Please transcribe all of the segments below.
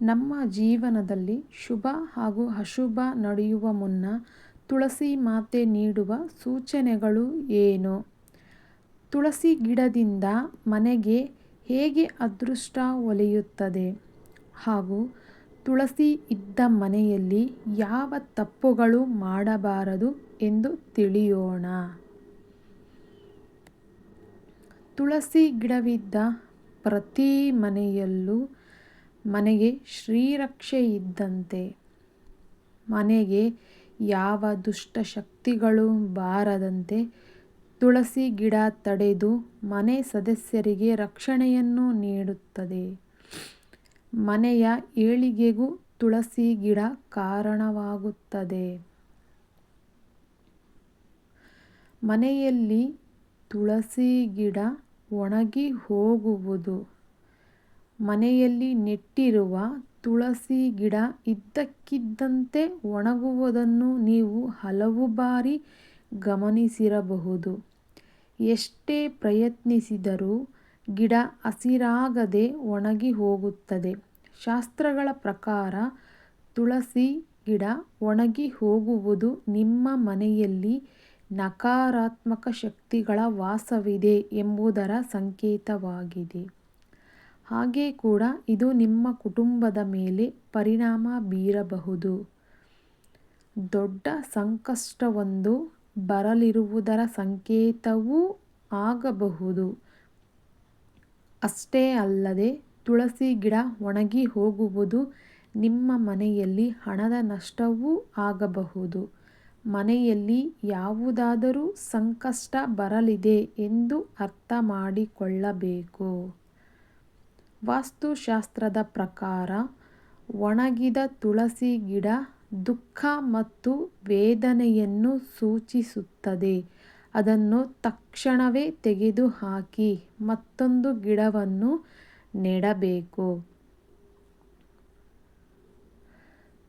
ನಮ್ಮ ಜೀವನದಲ್ಲಿ ಶುಭ ಹಾಗೂ ಅಶುಭ ನಡೆಯುವ ಮುನ್ನ ತುಳಸಿ ಮಾತೆ ನೀಡುವ ಸೂಚನೆಗಳು ಏನು? ತುಳಸಿ ಗಿಡದಿಂದ ಮನೆಗೆ ಹೇಗೆ ಅದೃಷ್ಟ ಒಲಿಯುತ್ತದೆ? ಹಾಗೂ ತುಳಸಿ ಇದ್ದ ಮನೆಯಲ್ಲಿ ಯಾವ ತಪ್ಪುಗಳು ಮಾಡಬಾರದು ಎಂದು ತಿಳಿಯೋಣ. ತುಳಸಿ ಗಿಡವಿದ್ದ ಪ್ರತಿ ಮನೆಯಲ್ಲೂ ಮನೆಗೆ ಶ್ರೀರಕ್ಷೆ ಇದ್ದಂತೆ. ಮನೆಗೆ ಯಾವ ದುಷ್ಟ ಶಕ್ತಿಗಳು ಬಾರದಂತೆ ತುಳಸಿ ಗಿಡ ತಡೆದು ಮನೆ ಸದಸ್ಯರಿಗೆ ರಕ್ಷಣೆಯನ್ನು ನೀಡುತ್ತದೆ. ಮನೆಯ ಏಳಿಗೆಗೂ ತುಳಸಿ ಗಿಡ ಕಾರಣವಾಗುತ್ತದೆ. ಮನೆಯಲ್ಲಿ ತುಳಸಿ ಗಿಡ ಒಣಗಿ ಹೋಗುವುದು. ಮನೆಯಲ್ಲಿ ನೆಟ್ಟಿರುವ ತುಳಸಿ ಗಿಡ ಇದ್ದಕ್ಕಿದ್ದಂತೆ ಒಣಗುವುದನ್ನು ನೀವು ಹಲವು ಬಾರಿ ಗಮನಿಸಿರಬಹುದು. ಎಷ್ಟೇ ಪ್ರಯತ್ನಿಸಿದರೂ ಗಿಡ ಹಸಿರಾಗದೆ ಒಣಗಿ ಹೋಗುತ್ತದೆ. ಶಾಸ್ತ್ರಗಳ ಪ್ರಕಾರ ತುಳಸಿ ಗಿಡ ಒಣಗಿ ಹೋಗುವುದು ನಿಮ್ಮ ಮನೆಯಲ್ಲಿ ನಕಾರಾತ್ಮಕ ಶಕ್ತಿಗಳ ವಾಸವಿದೆ ಎಂಬುದರ ಸಂಕೇತವಾಗಿದೆ. ಹಾಗೆ ಕೂಡ ಇದು ನಿಮ್ಮ ಕುಟುಂಬದ ಮೇಲೆ ಪರಿಣಾಮ ಬೀರಬಹುದು. ದೊಡ್ಡ ಸಂಕಷ್ಟವೊಂದು ಬರಲಿರುವುದರ ಸಂಕೇತವೂ ಆಗಬಹುದು. ಅಷ್ಟೇ ಅಲ್ಲದೆ ತುಳಸಿ ಗಿಡ ಒಣಗಿ ಹೋಗುವುದು ನಿಮ್ಮ ಮನೆಯಲ್ಲಿ ಹಣದ ನಷ್ಟವೂ ಆಗಬಹುದು. ಮನೆಯಲ್ಲಿ ಯಾವುದಾದರೂ ಸಂಕಷ್ಟ ಬರಲಿದೆ ಎಂದು ಅರ್ಥ ಮಾಡಿಕೊಳ್ಳಬೇಕು. ವಾಸ್ತುಶಾಸ್ತ್ರದ ಪ್ರಕಾರ, ಒಣಗಿದ ತುಳಸಿ ಗಿಡ ದುಃಖ ಮತ್ತು ವೇದನೆಯನ್ನು ಸೂಚಿಸುತ್ತದೆ. ಅದನ್ನು ತಕ್ಷಣವೇ ತೆಗೆದುಹಾಕಿ ಮತ್ತೊಂದು ಗಿಡವನ್ನು ನೆಡಬೇಕು.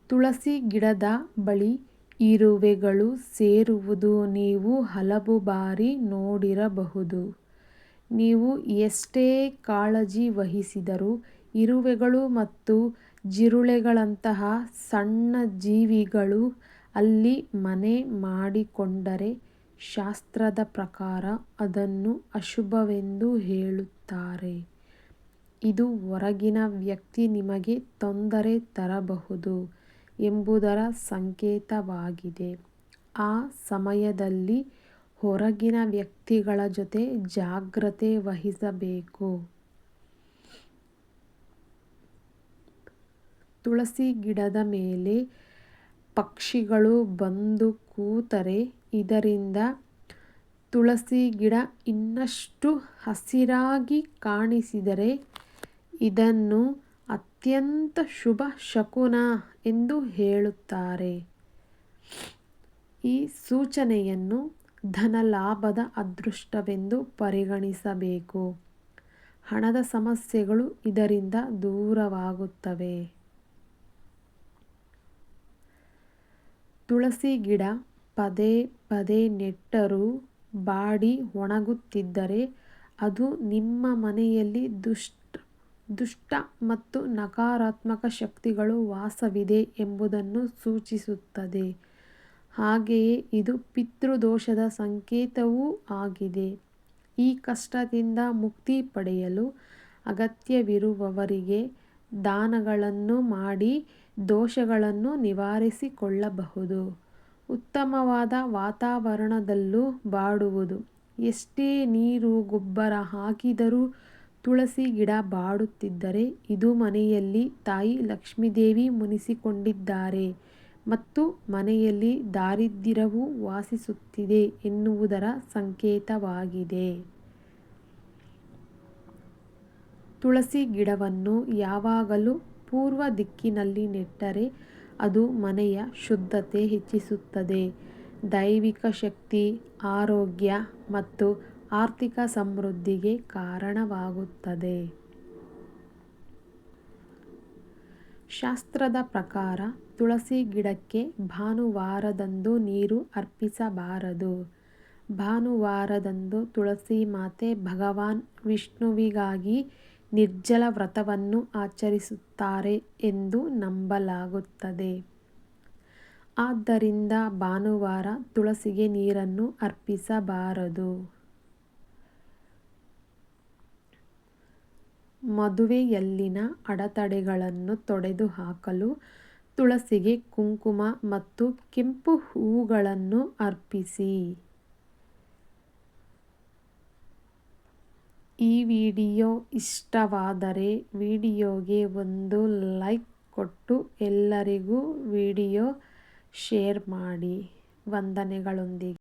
ತುಳಸಿ ಗಿಡದ ಬಳಿ ಇರುವೆಗಳು ಸೇರುವುದು ನೀವು ಹಲವು ಬಾರಿ ನೋಡಿರಬಹುದು. ನೀವು ಎಷ್ಟೇ ಕಾಳಜಿ ವಹಿಸಿದರೂ ಇರುವೆಗಳು ಮತ್ತು ಜಿರುಳೆಗಳಂತಹ ಸಣ್ಣ ಜೀವಿಗಳು ಅಲ್ಲಿ ಮನೆ ಮಾಡಿಕೊಂಡರೆ ಶಾಸ್ತ್ರದ ಪ್ರಕಾರ ಅದನ್ನು ಅಶುಭವೆಂದು ಹೇಳುತ್ತಾರೆ. ಇದು ಹೊರಗಿನ ವ್ಯಕ್ತಿ ನಿಮಗೆ ತೊಂದರೆ ತರಬಹುದು ಎಂಬುದರ ಸಂಕೇತವಾಗಿದೆ. ಆ ಸಮಯದಲ್ಲಿ ಹೊರಗಿನ ವ್ಯಕ್ತಿಗಳ ಜೊತೆ ಜಾಗ್ರತೆ ವಹಿಸಬೇಕು. ತುಳಸಿ ಗಿಡದ ಮೇಲೆ ಪಕ್ಷಿಗಳು ಬಂದು ಕೂತರೆ ಇದರಿಂದ ತುಳಸಿ ಗಿಡ ಇನ್ನಷ್ಟು ಹಸಿರಾಗಿ ಕಾಣಿಸಿದರೆ ಇದನ್ನು ಅತ್ಯಂತ ಶುಭ ಶಕುನ ಎಂದು ಹೇಳುತ್ತಾರೆ. ಈ ಸೂಚನೆಯನ್ನು ಧನಲಾಭದ ಅದೃಷ್ಟವೆಂದು ಪರಿಗಣಿಸಬೇಕು. ಹಣದ ಸಮಸ್ಯೆಗಳು ಇದರಿಂದ ದೂರವಾಗುತ್ತವೆ. ತುಳಸಿ ಗಿಡ ಪದೇ ಪದೇ ನೆಟ್ಟರೂ ಬಾಡಿ ಒಣಗುತ್ತಿದ್ದರೆ ಅದು ನಿಮ್ಮ ಮನೆಯಲ್ಲಿ ದುಷ್ಟ ದುಷ್ಟ ಮತ್ತು ನಕಾರಾತ್ಮಕ ಶಕ್ತಿಗಳು ವಾಸವಿದೆ ಎಂಬುದನ್ನು ಸೂಚಿಸುತ್ತದೆ. ಹಾಗೆಯೇ ಇದು ಪಿತೃದೋಷದ ಸಂಕೇತವೂ ಆಗಿದೆ. ಈ ಕಷ್ಟದಿಂದ ಮುಕ್ತಿ ಪಡೆಯಲು ಅಗತ್ಯವಿರುವವರಿಗೆ ದಾನಗಳನ್ನು ಮಾಡಿ ದೋಷಗಳನ್ನು ನಿವಾರಿಸಿಕೊಳ್ಳಬಹುದು. ಉತ್ತಮವಾದ ವಾತಾವರಣದಲ್ಲೂ ಬಾಡುವುದು. ಎಷ್ಟೇ ನೀರು ಗೊಬ್ಬರ ಹಾಕಿದರೂ ತುಳಸಿ ಗಿಡ ಬಾಡುತ್ತಿದ್ದರೆ ಇದು ಮನೆಯಲ್ಲಿ ತಾಯಿ ಲಕ್ಷ್ಮೀದೇವಿ ಮುನಿಸಿಕೊಂಡಿದ್ದಾರೆ. ಮತ್ತು ಮನೆಯಲ್ಲಿ ದಾರಿದ್ರ್ಯವು ವಾಸಿಸುತ್ತಿದೆ ಎನ್ನುವುದರ ಸಂಕೇತವಾಗಿದೆ. ತುಳಸಿ ಗಿಡವನ್ನು ಯಾವಾಗಲೂ ಪೂರ್ವ ದಿಕ್ಕಿನಲ್ಲಿ ನೆಟ್ಟರೆ ಅದು ಮನೆಯ ಶುದ್ಧತೆ ಹೆಚ್ಚಿಸುತ್ತದೆ. ದೈವಿಕ ಶಕ್ತಿ, ಆರೋಗ್ಯ ಮತ್ತು ಆರ್ಥಿಕ ಸಮೃದ್ಧಿಗೆ ಕಾರಣವಾಗುತ್ತದೆ. ಶಾಸ್ತ್ರದ ಪ್ರಕಾರ ತುಳಸಿ ಗಿಡಕ್ಕೆ ಭಾನುವಾರದಂದು ನೀರು ಅರ್ಪಿಸಬಾರದು. ಭಾನುವಾರದಂದು ತುಳಸಿ ಮಾತೆ ಭಗವಾನ್ ವಿಷ್ಣುವಿಗಾಗಿ ನಿರ್ಜಲ ವ್ರತವನ್ನು ಆಚರಿಸುತ್ತಾರೆ ಎಂದು ನಂಬಲಾಗುತ್ತದೆ. ಆದ್ದರಿಂದ ಭಾನುವಾರ ತುಳಸಿಗೆ ನೀರನ್ನು ಅರ್ಪಿಸಬಾರದು. ಮದುವೆಯಲ್ಲಿನ ಅಡತಡೆಗಳನ್ನು ತೊಡೆದುಹಾಕಲು ತುಳಸಿಗೆ ಕುಂಕುಮ ಮತ್ತು ಕೆಂಪು ಹೂವುಗಳನ್ನು ಅರ್ಪಿಸಿ. ಈ ವಿಡಿಯೋ ಇಷ್ಟವಾದರೆ ವಿಡಿಯೋಗೆ ಒಂದು ಲೈಕ್ ಕೊಟ್ಟು ಎಲ್ಲರಿಗೂ ವಿಡಿಯೋ ಶೇರ್ ಮಾಡಿ. ವಂದನೆಗಳೊಂದಿಗೆ.